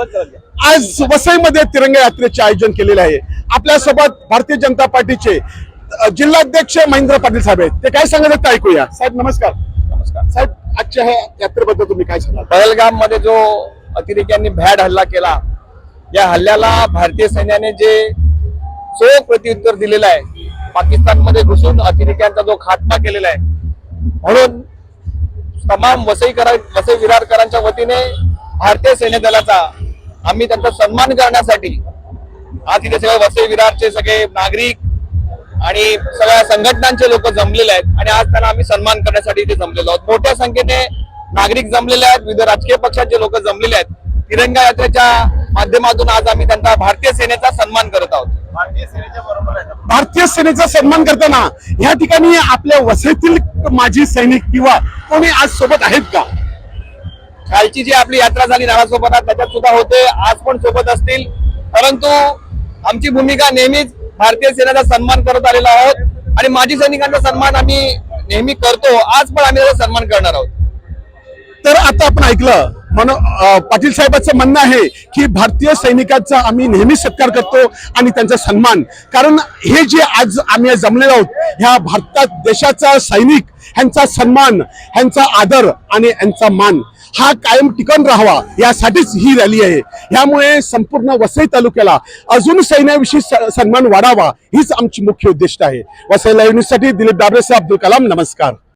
आज वसईमध्ये तिरंगा यात्रेचे आयोजन केलेले आहे. आपल्यासोबत भारतीय जनता पार्टीचे जिल्हाध्यक्ष महेंद्र पाटील साहेब आहेत. ते काय सांगत ऐकूया. साहेब नमस्कार. नमस्कार. साहेब आजच्या ह्या यात्रेबद्दल तुम्ही काय सांगाल? पहलगाममध्ये जो अतिरेक्यांनी भ्याड हल्ला केला या हल्ल्याला भारतीय सैन्याने जे चोख प्रत्युत्तर दिलेलं आहे पाकिस्तानमध्ये घुसून अतिरेक्यांचा जो खात्मा केलेला आहे म्हणून तमाम वसईकरा वसई विरारकरांच्या वतीने भारतीय सैन्य दलाचा आम्ही त्यांचा सन्मान करण्यासाठी आज इथे सगळे वसई विरारचे सगळे नागरिक आणि सगळ्या संघटनांचे लोक जमलेले आहेत आणि आज त्यांना आम्ही सन्मान करण्यासाठी इथे जमलेलो आहोत. मोठ्या संख्येने नागरिक जमलेले आहेत विविध राजकीय पक्षाचे लोक जमलेले आहेत. तिरंगा यात्रेच्या माध्यमातून आज आम्ही त्यांचा भारतीय सेनेचा सन्मान करत आहोत. भारतीय सेनेच्या बरोबर आहे भारतीय सेनेचा सन्मान करताना या ठिकाणी आपल्या वसईतील माजी सैनिक किंवा कोणी आज सोबत आहेत का? कालची जी आपली यात्रा झाली नारासोबत त्याच्यात सुद्धा होते. आज पण सोबत असतील. परंतु आमची भूमिका नेहमीच भारतीय सेनेचा सन्मान करत आलेला आहोत. आणि माजी सैनिकांचा सन्मान आम्ही नेहमी करतो. आज पण आम्ही त्याचा सन्मान करणार आहोत. तर आता आपण ऐकलं. म्हणून पाटील साहेबांचं म्हणणं आहे की भारतीय सैनिकांचा आम्ही नेहमी सत्कार करतो आणि त्यांचा सन्मान. कारण हे जे आज आम्ही जमलेलो आहोत ह्या भारतात देशाचा सैनिक ह्यांचा सन्मान ह्यांचा आदर आणि यांचा मान. हा कायम टिकून राहावा यासाठीच ही रॅली आहे. यामुळे संपूर्ण वसई तालुक्याला अजून सैन्याविषयी सन्मान वाढावा हीच आमची मुख्य उद्दिष्ट आहे. वसई लाईव्ह न्यूजसाठी दिलीप डाबरेसह अब्दुल कलाम नमस्कार.